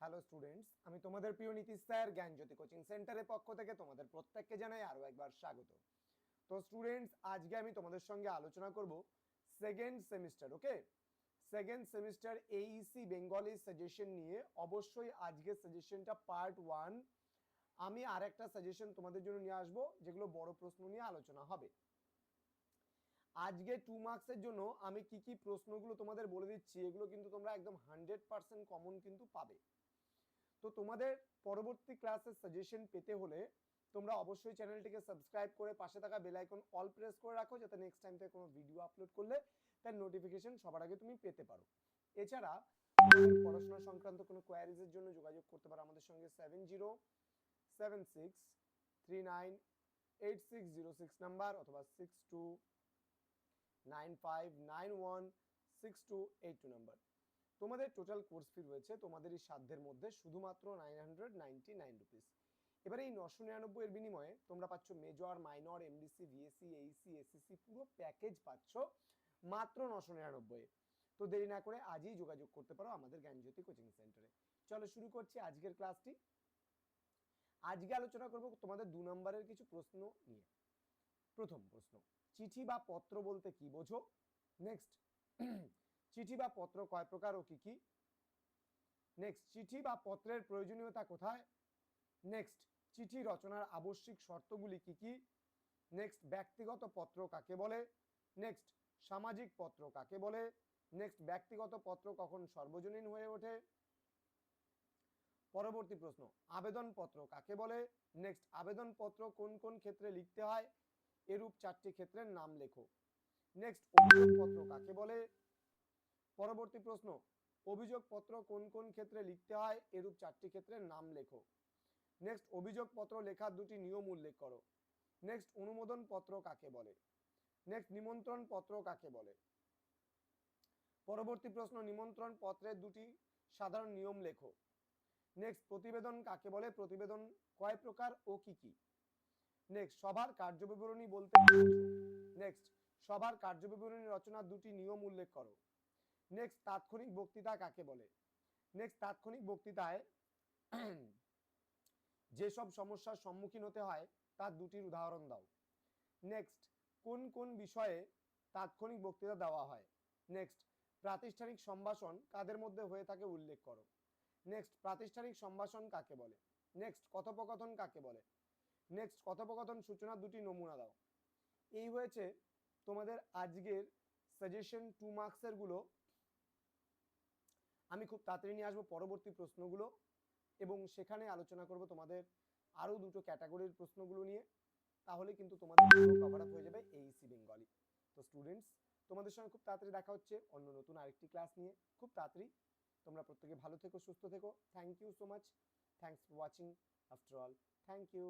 Hello students আমি তোমাদের প্রিয় নীতিশ স্যার, জ্ঞানজ্যোতি কোচিং সেন্টারের পক্ষ থেকে তোমাদের প্রত্যেককে জানাই আরও একবার স্বাগত। তো স্টুডেন্টস আজকে আমি তোমাদের সঙ্গে আলোচনা করব second semester okay second semester AEC Bengali suggestion নিয়ে অবশ্যই আজকের সাজেশনটা পার্ট ওয়ান আমি আর একটা সাজেশন তোমাদের জন্য নিয়ে আসব, যেগুলো বড় প্রশ্ন নিয়ে আলোচনা হবে। আজকে টু মার্কসের জন্য আমি কি কি প্রশ্নগুলো তোমাদের বলে দিচ্ছি, এগুলো কিন্তু তোমরা একদম হান্ড্রেড পার্সেন্ট কমন কিন্তু পাবে। তো তোমাদের পরবর্তী ক্লাসের সাজেশন পেতে হলে তোমরা অবশ্যই চ্যানেলটিকে সাবস্ক্রাইব করে পাশে থাকা বেল আইকন অল প্রেস করে রাখো, যাতে নেক্সট টাইম থেকে কোনো ভিডিও আপলোড করলে তার নোটিফিকেশন সবার আগে তুমি পেতে পারো। এছাড়া পড়াশোনা সংক্রান্ত কোনো কোয়ারিজের জন্য যোগাযোগ করতে পারো আমাদের সঙ্গে seven zero seven six three nine eight six zero six number অথবা six two nine five nine one six two eight two number তোমাদের টোটাল কোর্স ফি রয়েছে তোমাদের এই সাধ্যের মধ্যে শুধুমাত্র nine hundred ninety nine rupees এবারে এই নশো নিরানব্বই এর বিনিময়ে তোমরা পাচ্ছ major minor MDC VSC AEC SSC পুরো প্যাকেজ পাচ্ছ মাত্র নশো নিরানব্বই। তো দেরি না করে আজই যোগাযোগ করতে পারো আমাদের জ্ঞানজ্যোতি কোচিং সেন্টারে চলো শুরু করছি আজকের ক্লাসটি। আজকে আলোচনা করব তোমাদের দু নম্বরের কিছু প্রশ্ন নিয়ে। প্রথম প্রশ্ন, চিঠি বা পত্র বলতে কি বোঝো? নেক্সট চিঠি বা পত্র কয় প্রকার ও কি কি? নেক্সট চিঠি বা পত্রের প্রয়োজনীয়তা কোথায়? নেক্সট চিঠি রচনার আবশ্যিক শর্তগুলি কি কি? নেক্সট ব্যক্তিগত পত্র কাকে বলে? নেক্সট সামাজিক পত্র কাকে বলে? নেক্সট ব্যক্তিগত পত্র কখন সর্বজনীন হয়ে ওঠে? পরবর্তী প্রশ্ন আবেদন পত্র কাকে বলে? নেক্সট আবেদন পত্র কোন কোন ক্ষেত্রে লিখতে হয়? এরূপ চারটি ক্ষেত্রের নাম লেখো। নেক্সট অভিযোগ পত্র কাকে বলে? পরবর্তী প্রশ্ন অভিযোগ পত্র কোন কোন ক্ষেত্রে লিখতে হয়? এরূপ চারটি ক্ষেত্রের নাম লেখো। নেক্সট অভিযোগ পত্র লেখার দুটি নিয়ম উল্লেখ করো। নেক্সট অনুমোদন পত্র কাকে বলে? নেক্সট নিমন্ত্রণ পত্র কাকে বলে? পরবর্তী প্রশ্ন নিমন্ত্রণ পত্রের দুটি সাধারণ নিয়ম লেখো। নেক্সট প্রতিবেদন কাকে বলে? প্রতিবেদন কয় প্রকার ও কি কি? নেক্সট সভার কার্যবিবরণী বলতে নেক্সট সভার কার্যবিবরণী রচনার দুটি নিয়ম উল্লেখ করো। নেক্সট তাৎক্ষণিক বক্তৃতা কাকে বলে? নেক্সট তাৎক্ষণিক বক্তৃতায় যেসব সমস্যার সম্মুখীন হতে হয়, তার দুটির উদাহরণ দাও। নেক্সট কোন কোন বিষয়ে তাৎক্ষণিক বক্তৃতা দেওয়া হয়? নেক্সট প্রাতিষ্ঠানিক সম্ভাষণ কাদের মধ্যে হয়ে থাকে উল্লেখ করো। নেক্সট প্রাতিষ্ঠানিক সম্ভাষণ কাকে বলে? নেক্সট কথোপকথন কাকে বলে? নেক্সট কথোপকথন সূচনার দুটি নমুনা দাও। এই হয়েছে তোমাদের আজকের সাজেশন টু মার্কসেরগুলো আমি খুব তাড়াতাড়ি নিয়ে আসব পরবর্তী প্রশ্নগুলো এবং সেখানে আলোচনা করব তোমাদের আরও দুটো ক্যাটাগরির প্রশ্নগুলো নিয়ে। তাহলে কিন্তু তোমাদের কভার আপ হয়ে যাবে এই এইসি বেঙ্গলি তো স্টুডেন্টস তোমাদের সঙ্গে খুব তাড়াতাড়ি দেখা হচ্ছে অন্য নতুন আরেকটি ক্লাস নিয়ে। খুব তাড়াতাড়ি। তোমরা প্রত্যেকে ভালো থেকো, সুস্থ থেকো। Thank you so much thanks for watching after all thank you